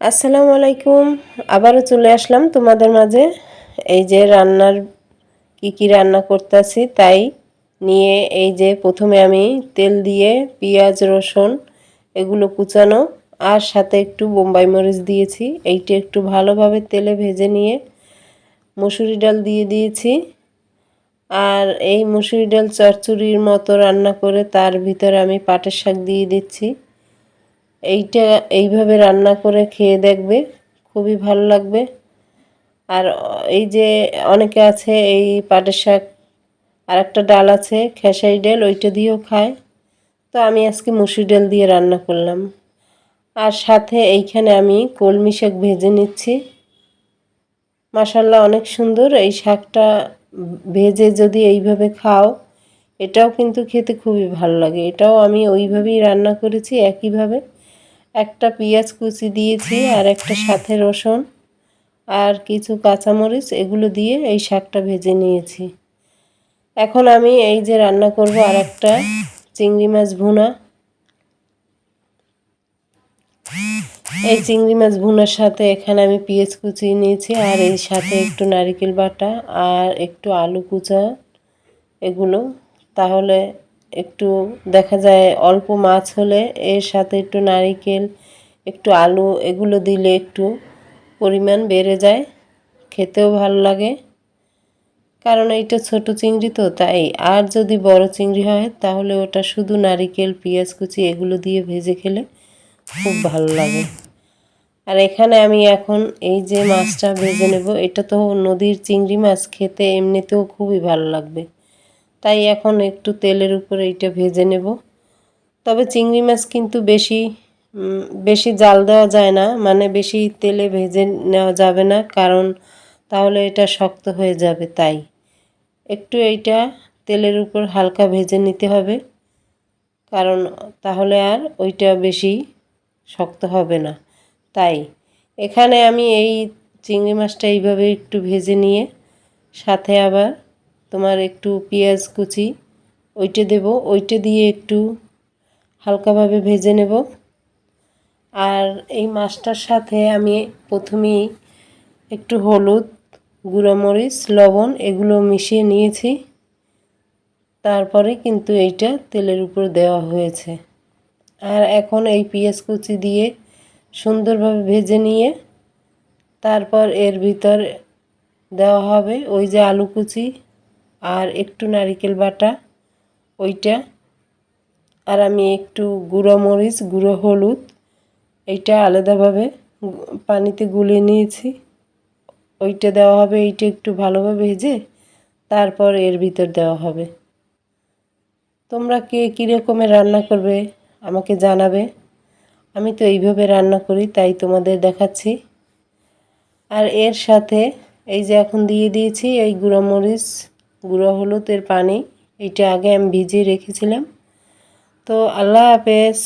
আসসালামু আলাইকুম। আবারও চলে আসলাম তোমাদের মাঝে। এই যে রান্নার কি কি রান্না করতেছি তাই নিয়ে এই যে প্রথমে আমি তেল দিয়ে পেঁয়াজ, রসুন এগুলো কুচানো আর সাথে একটু বোম্বাই মরিচ দিয়েছি। এইটা একটু ভালোভাবে তেলে ভেজে নিয়ে মুসুরি ডাল দিয়ে দিয়েছি। আর এই মুসুরি ডাল চচ্চড়ির মতো রান্না করে তার ভিতরে আমি পাটের শাক দিয়ে দিচ্ছি। এইটা এইভাবে রান্না করে খেয়ে দেখবে, খুবই ভালো লাগবে। আর এই যে অনেকে আছে, এই পাটের শাক আর একটা ডাল আছে, খেসারি ডাল, ওইটা দিয়েও খায়। তো আমি আজকে মুসুর ডাল দিয়ে রান্না করলাম। আর সাথে এইখানে আমি কলমি শাক ভেজে নিচ্ছি। মাসাল্লাহ অনেক সুন্দর, এই শাকটা ভেজে যদি এইভাবে খাও, এটাও কিন্তু খেতে খুবই ভালো লাগে। এটাও আমি ওইভাবেই রান্না করেছি, একইভাবে। একটা পেঁয়াজ কুচি দিয়েছি আর একটা সাথে রসুন আর কিছু কাঁচামরিচ, এগুলো দিয়ে এই শাকটা ভেজে নিয়েছি। এখন আমি এই যে রান্না করব আর একটা চিংড়ি মাছ ভুনা। এই চিংড়ি মাছ ভুনার সাথে এখানে আমি পেঁয়াজ কুচি নিয়েছি আর এই সাথে একটু নারিকেল বাটা আর একটু আলু কুচা, এগুলো। তাহলে একটু দেখা যায় অল্প মাছ হলে এর সাথে একটু নারিকেল, একটু আলু এগুলো দিলে একটু পরিমাণ বেড়ে যায়। খেতেও ভালো লাগে। কারণ এইটা ছোট চিংড়ি তো, তাই আর যদি বড় চিংড়ি হয় তাহলে ওটা শুধু নারিকেল, পেঁয়াজ কুচি এগুলো দিয়ে ভেজে খেলে খুব ভালো লাগে। আর এখানে আমি এখন এই যে মাছটা ভেজে নেব, এটা তো নদীর চিংড়ি মাছ, খেতে এমনিতেও খুবই ভালো লাগবে। তাই এখন একটু তেলের উপরে এইটা ভেজে নেব। তবে চিংড়ি মাছ কিন্তু বেশি বেশি জাল দেওয়া যায় না মানে বেশি তেলে ভেজে নেওয়া যাবে না, কারণ তাহলে এটা শক্ত হয়ে যাবে তাই। একটু এইটা তেলের উপর হালকা ভেজে নিতে হবে, কারণ তাহলে আর ওইটা বেশি শক্ত হবে না। তাই এখানে আমি এই চিংড়ি মাছটা এইভাবে একটু ভেজে নিয়ে সাথে আবার তোমার একটু পেঁয়াজ কুচি, ওইটা দেব। ওইটা দিয়ে একটু হালকাভাবে ভেজে নেব। আর এই মাছটার সাথে আমি প্রথমেই একটু হলুদ, গুঁড়োমরিচ, লবণ এগুলো মিশিয়ে নিয়েছি। তারপরে কিন্তু এইটা তেলের উপর দেওয়া হয়েছে। আর এখন এই পেঁয়াজ কুচি দিয়ে সুন্দরভাবে ভেজে নিয়ে তারপর এর ভিতর দেওয়া হবে ওই যে আলু কুচি। আর একটু নারিকেল বাটা, ওইটা। আর আমি একটু গুঁড়ো মরিচ, গুঁড়ো হলুদ, এইটা আলাদাভাবে পানিতে গুলে নিয়েছি। ওইটা দেওয়া হবে, এইটা একটু ভালোভাবে ভেজে তারপর এর ভিতর দেওয়া হবে। তোমরা কে কী রকমের রান্না করবে আমাকে জানাবে। আমি তো এইভাবে রান্না করি, তাই তোমাদের দেখাচ্ছি। আর এর সাথে এই যে এখন দিয়ে দিয়েছি, এই গুঁড়ো মরিচ গুঁড়ো হলুদের পানি এটা আগে আমি ভিজিয়ে রেখেছিলাম। তো আল্লাহ হাফেজ।